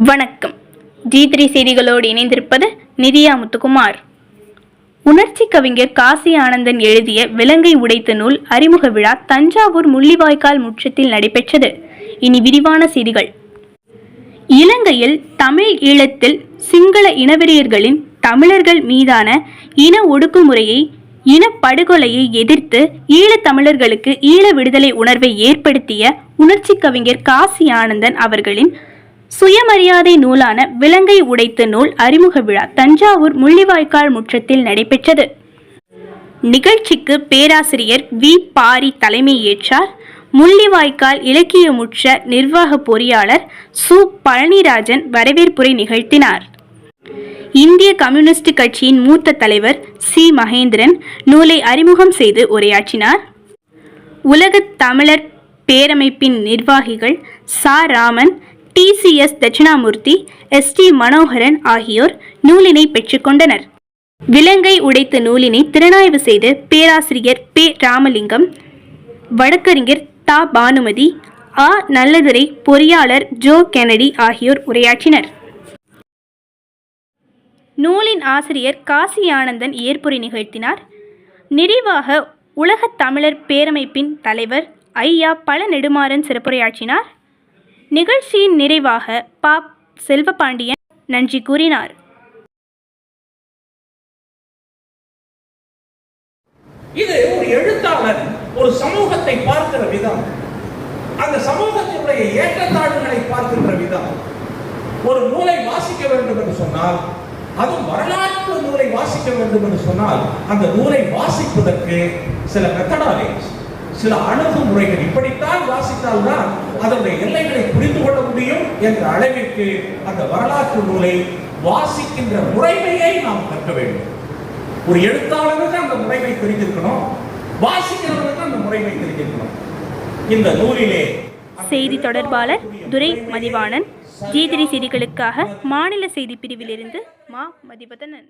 வணக்கம். G three செய்திகளோடு இணைந்திருப்பது நிதியா முத்துக்குமார். உணர்ச்சி கவிஞர் காசி ஆனந்தன் எழுதிய விலங்கை உடைத்த நூல் அறிமுக விழா தஞ்சாவூர் முள்ளிவாய்க்கால் முற்றத்தில் நடைபெற்றது. இனி விரிவான செய்திகள். இலங்கையில் தமிழ் ஈழத்தில் சிங்கள இனவெறியர்களின் தமிழர்கள் மீதான இன ஒடுக்குமுறையை இனப்படுகொலையை எதிர்த்து ஈழத் தமிழர்களுக்கு ஈழ விடுதலை உணர்வை ஏற்படுத்திய உணர்ச்சி கவிஞர் காசி ஆனந்தன் அவர்களின் சுயமரியாதை நூலான விலங்கை உடைத்த நூல் அறிமுக விழா தஞ்சாவூர் முள்ளிவாய்க்கால் முற்றத்தில் நடைபெற்றது. நிகழ்ச்சிக்கு பேராசிரியர் வி. பாரி தலைமை ஏற்றார். முள்ளிவாய்க்கால் இலக்கிய முற்ற நிர்வாக பொறியாளர் சு. பழனிராஜன் வரவேற்புரை நிகழ்த்தினார். இந்திய கம்யூனிஸ்ட் கட்சியின் மூத்த தலைவர் சி. மகேந்திரன் நூலை அறிமுகம் செய்து உரையாற்றினார். உலகத் தமிழர் பேரமைப்பின் நிர்வாகிகள் சா. Raman TCS Dakshinamurthy S D Manoharan ஆகியோர் நூலினை பெற்றுக்கொண்டனர் விலங்கை உடைத்த நூலினை திறனாய்வு செய்த பேராசிரியர் பே ராமலிங்கம் வழக்கறிஞர் தா பானுமதி ஆ நல்லதுரை பொறியாளர் ஜோ கெனடி ஆகியோர் உரையாற்றினர். நூலின் ஆசிரியர் காசி ஆனந்தன் ஏற்புரை நிகழ்த்தினார். நிறைவாக உலகத் தமிழர் பேரமைப்பின் தலைவர் ஐயா பழ நெடுமாறன் சிறப்புரையாற்றினார். நிகழ்ச்சியின் நிறைவாக பா செல்வபாண்டியன் நன்றி கூறினார். இது ஒரு எழுத்தாளர் ஒரு சமூகத்தை பார்க்கிற விதம். அந்த சமூகத்தினுடைய ஏற்றத்தாழ்வுகளை பார்க்கின்ற விதம். ஒரு நூலை வாசிக்க வேண்டும் என்று சொன்னால் அதுவும் வரலாற்று நூலை வாசிக்க வேண்டும் என்று சொன்னால் அந்த நூலை வாசிப்பதற்கு சில மெத்தடாலஜி சில அணுகுமுறைகள் இப்படித்தான் வாசித்தால்தான் அதனுடைய எல்லை புரிந்து கொள்ள முடியும் என்ற அளவிற்கு அந்த வரலாற்று நூலை வாசிக்கின்ற முறைமையை நாம் கற்க வேண்டும். ஒரு எழுத்தாளருக்கு அந்த முறைமை தெரிஞ்சிருக்கணும் வாசிக்கிறவருக்கு அந்த முறைமை தெரிஞ்சிருக்கணும் இந்த நூலிலே செய்தி தொடர்பாளர் துரை மதிவாணன் ஜீதிரி செய்திகளுக்காக மாநில செய்தி பிரிவிலிருந்து மா மதிவதனன்.